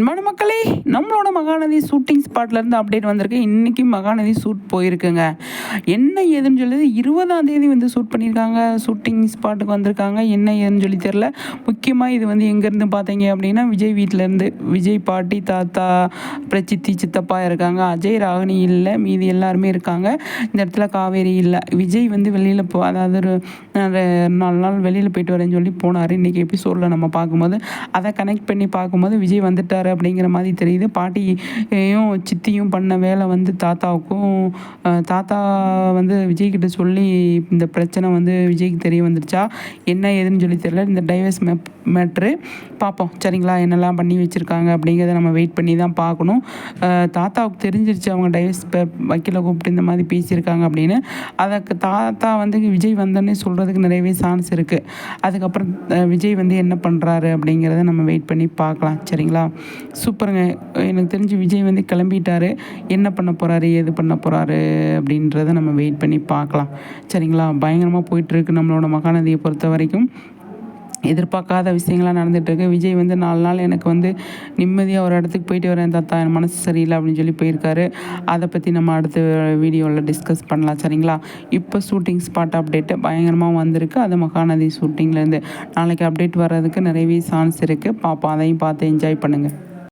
அன்பான மக்களே நம்மளோட மகாநதி ஷூட்டிங் ஸ்பாட்லேருந்து அப்டேட் வந்திருக்கு. இன்றைக்கி மகாநதி ஷூட் போயிருக்குங்க. என்ன ஏதுன்னு சொல்லி இருபதாம் தேதி வந்து ஷூட் பண்ணியிருக்காங்க. ஷூட்டிங் ஸ்பாட்டுக்கு வந்திருக்காங்க. என்ன ஏதுன்னு சொல்லி தெரில முக்கியமாக இது வந்து எங்கேருந்து பார்த்தீங்க அப்படின்னா விஜய் வீட்டிலேருந்து விஜய் பாட்டி தாத்தா அப்புறம் சித்தி சித்தப்பா இருக்காங்க. அஜய் ராகினி இல்லை. மீதி எல்லாருமே இருக்காங்க. இந்த இடத்துல காவேரி இல்லை. விஜய் வந்து வெளியில் போ அதாவது ஒரு நாலு நாள் வெளியில் போயிட்டு வரேன்னு சொல்லி போனார். இன்றைக்கி எபிசோடில் நம்ம பார்க்கும்போது. அதை கனெக்ட் பண்ணி பார்க்கும்போது விஜய் வந்துட்டார் அப்படிங்கிற மாதிரி தெரியுது. பாட்டியும் சித்தியும் பண்ண வேலை வந்து தாத்தாவுக்கும் தாத்தா வந்து விஜய்கிட்ட சொல்லி இந்த பிரச்சனை வந்து விஜய்க்கு தெரிய வந்துருச்சா? என்ன ஏதுன்னு சொல்லி தெரியல. இந்த டைவர்ஸ் மேப் மேட்ரு பார்ப்போம் சரிங்களா? என்னெல்லாம் பண்ணி வச்சுருக்காங்க அப்படிங்கிறத நம்ம வெயிட் பண்ணி தான் பார்க்கணும். தாத்தாவுக்கு தெரிஞ்சிருச்சு அவங்க டைவர்ஸ் வக்கீலை கூப்பிட்டு இந்த மாதிரி பேசியிருக்காங்க அப்படின்னு. அதுக்கு தாத்தா வந்து விஜய் வந்தோடனே சொல்கிறதுக்கு நிறையவே சான்ஸ் இருக்குது அதுக்கப்புறம் விஜய் வந்து என்ன பண்ணுறாரு அப்படிங்கிறத நம்ம வெயிட் பண்ணி பார்க்கலாம். சரிங்களா? சூப்பருங்க. எனக்கு தெரிஞ்சு விஜய் வந்து கிளம்பிட்டாரு. என்ன பண்ண போகிறாரு ஏது பண்ண போகிறாரு அப்படின்றத நம்ம வெயிட் பண்ணி பார்க்கலாம். சரிங்களா? பயங்கரமாக போயிட்டுருக்கு நம்மளோட மகாநதியை பொறுத்த வரைக்கும். எதிர்பார்க்காத விஷயங்களாக நடந்துகிட்ருக்கு விஜய் வந்து நாலு நாள் எனக்கு வந்து நிம்மதியாக ஒரு இடத்துக்கு போயிட்டு வரேன் தாத்தா என் மனசு சரியில்லை அப்படின்னு சொல்லி போயிருக்காரு. அதை பற்றி நம்ம அடுத்த வீடியோவில் டிஸ்கஸ் பண்ணலாம். சரிங்களா? இப்போ ஷூட்டிங் ஸ்பாட் அப்டேட்டு பயங்கரமாக வந்திருக்கு. அது மகாநதி ஷூட்டிங்லேருந்து நாளைக்கு அப்டேட் வர்றதுக்கு நிறையவே சான்ஸ் இருக்குது பாப்பா அதையும் பார்த்து என்ஜாய் பண்ணுங்கள்